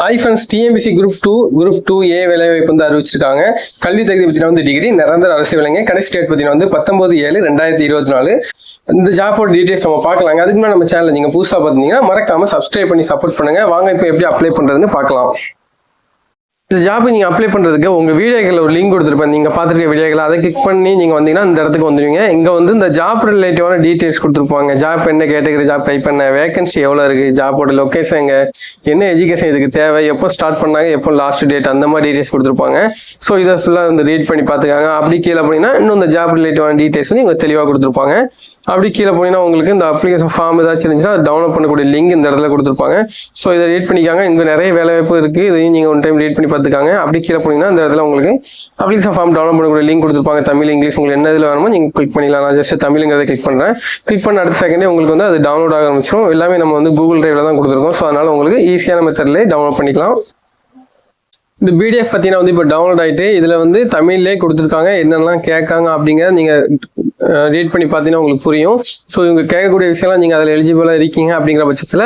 Hi friends TNPSC group two group two A வேலைவாய்ப்பு வந்து அறிவிச்சிருக்காங்க. கல்வி தகுதி பற்றின வந்து டிகிரி நிரந்தர அரசு விலங்கு. கடைசி டேட் பார்த்தீங்கன்னா வந்து பத்தொன்பது ஏழு ரெண்டாயிரத்தி இருபத்தி நாலு. இந்த ஜாப்போட டீடைல்ஸ் நம்ம பார்க்கலாங்க. அதுக்கு மேலே நம்ம சேனல் நீங்கள் புதுசாக பார்த்தீங்கன்னா மறக்காம சப்ஸ்கிரைப் பண்ணி சப்போர்ட் பண்ணுங்க. வாங்க இப்போ எப்படி அப்ளை பண்ணுறதுன்னு பார்க்கலாம். இந்த ஜாப் நீங்கள் அப்ளை பண்ணுறதுக்கு உங்கள் வீடியோக்களில் ஒரு லிங்க் கொடுத்துருப்பேன். நீங்கள் பார்த்துருக்க வீடியோக்களை அதை கிளிக் பண்ணி நீங்கள் வந்தீங்கன்னா இந்த இடத்துக்கு வந்துடுவீங்க இங்கே வந்து இந்த ஜாப் ரிலேட்டிவான டீட்டெயில்ஸ் கொடுத்துருப்பாங்க. ஜாப் என்ன கேட்டகரி ஜாப் ட்ரை பண்ண வேகன்சி எவ்வளோ இருக்குது ஜாப்போட லொக்கேஷன் எங்கே என்ன எஜுகேஷன் இதுக்கு தேவை எப்போ ஸ்டார்ட் பண்ணாங்க எப்போ லாஸ்ட் டேட் அந்த மாதிரி டீட்டெயில்ஸ் கொடுத்துருப்பாங்க. ஸோ இதை ஃபுல்லாக வந்து ரீட் பண்ணி பார்த்துக்காங்க. அப்படி கீழே போனீங்கன்னா இன்னும் இந்த ஜாப் ரிலேட்டிவான டீட்டெயில்ஸ் வந்து இங்கே தெளிவாக கொடுத்துருப்பாங்க. அப்படி கீழே போனீங்கன்னா உங்களுக்கு இந்த அப்ளிகேஷன் ஃபார்ம் ஏதாச்சும் இருந்துச்சுன்னா டவுன்லோட் பண்ணக்கூடிய லிங்க் இந்த இடத்துல கொடுத்துருப்பாங்க. ஸோ இதை ரீட் பண்ணிக்காங்க. இங்கே நிறைய வேலைவாய்ப்பு இருக்குது இதையும் நீங்கள் ஒன் டைம் ரீட் பண்ணி பார்த்துக்காங்க அப்படி கீழே போனீங்கன்னா அந்த இடத்துல உங்களுக்கு அப்ளிகேஷன் ஃபார்ம் டவுன்லோட் பண்ணக்கூடிய லிங்க் கொடுத்துருப்பாங்க. தமிழ் இங்கிலீஷ் உங்களுக்கு என்ன இதில் வேணுமோ நீங்கள் கிளிக் பண்ணிக்கலாம் நான் ஜஸ்ட் தமிழுங்கிறத கிளிக் பண்ணுறேன் கிளிக் பண்ண அடுத்த செகண்டே உங்களுக்கு வந்து அது டவுன்லோட் ஆக ஆரம்பிச்சிடும் எல்லாமே நம்ம வந்து கூகுள் டிரைவில் தான் கொடுத்துருக்கோம். ஸோ அதனால் உங்களுக்கு ஈஸியான மெத்தட்லேயே டவுன்லோட் பண்ணிக்கலாம். இந்த பிடிஎஃப் பார்த்தீங்கன்னா வந்து இப்போ டவுன்லோட் ஆகிட்டு இதில் வந்து தமிழ்லேயே கொடுத்துருக்காங்க. என்னெல்லாம் கேட்காங்க அப்படிங்கிறத நீங்கள் ரீட் பண்ணி பார்த்தீங்கன்னா உங்களுக்கு புரியும். ஸோ இவங்க கேட்கக்கூடிய விஷயம்லாம் நீங்கள் அதில் எலிஜிபிளாக இருக்கீங்க அப்படிங்கிற பட்சத்தில்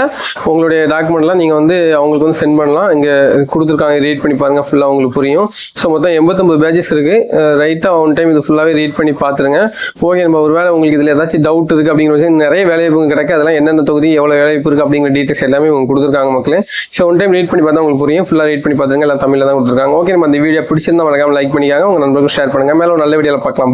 உங்களுடைய டாக்குமெண்ட்லாம் நீங்கள் வந்து அவங்களுக்கு வந்து சென்ட் பண்ணலாம். இங்கே கொடுத்துருக்காங்க. ரீட் பண்ணி பாருங்கள் ஃபுல்லாக உங்களுக்கு புரியும். ஸோ மொத்தம் எண்பத்தொம்பது பேஜஸ் இருக்குது ரைட்டாக ஒன் டைம் இது ஃபுல்லாகவே ரீட் பண்ணி பார்த்துருங்க. ஓகே நம்ம ஒரு வேளை உங்களுக்கு இதில் ஏதாச்சும் டவுட் இருக்குது அப்படிங்கிற விஷயம் நிறைய வேலைவாய்ப்பு கிடைக்கு. அதெல்லாம் என்னென்ன தொகுதி எவ்வளோ வேலைவாய்ப்பு இருக்குது அப்படிங்கிற டீட்டெயில்ஸ் எல்லாமே உங்களுக்கு கொடுத்துருக்காங்க மக்களே. ஸோ ஒன் டைம் ரீட் பண்ணி பார்த்தா உங்களுக்கு புரியும். ஃபுல்லாக ரீட் பண்ணி பார்த்துருங்க. எல்லாம் தமிழ் தான் கொடுத்துருக்காங்க. ஓகே நம்ம இந்த வீடியோ பிடிச்சிருந்தா மறக்காம லைக் பண்ணிக்காங்க. உங்கள் நண்பர்களுக்கு ஷேர் பண்ணுங்கள் மேலே ஒரு நல்ல வீடியோவில் பார்க்கலாம்.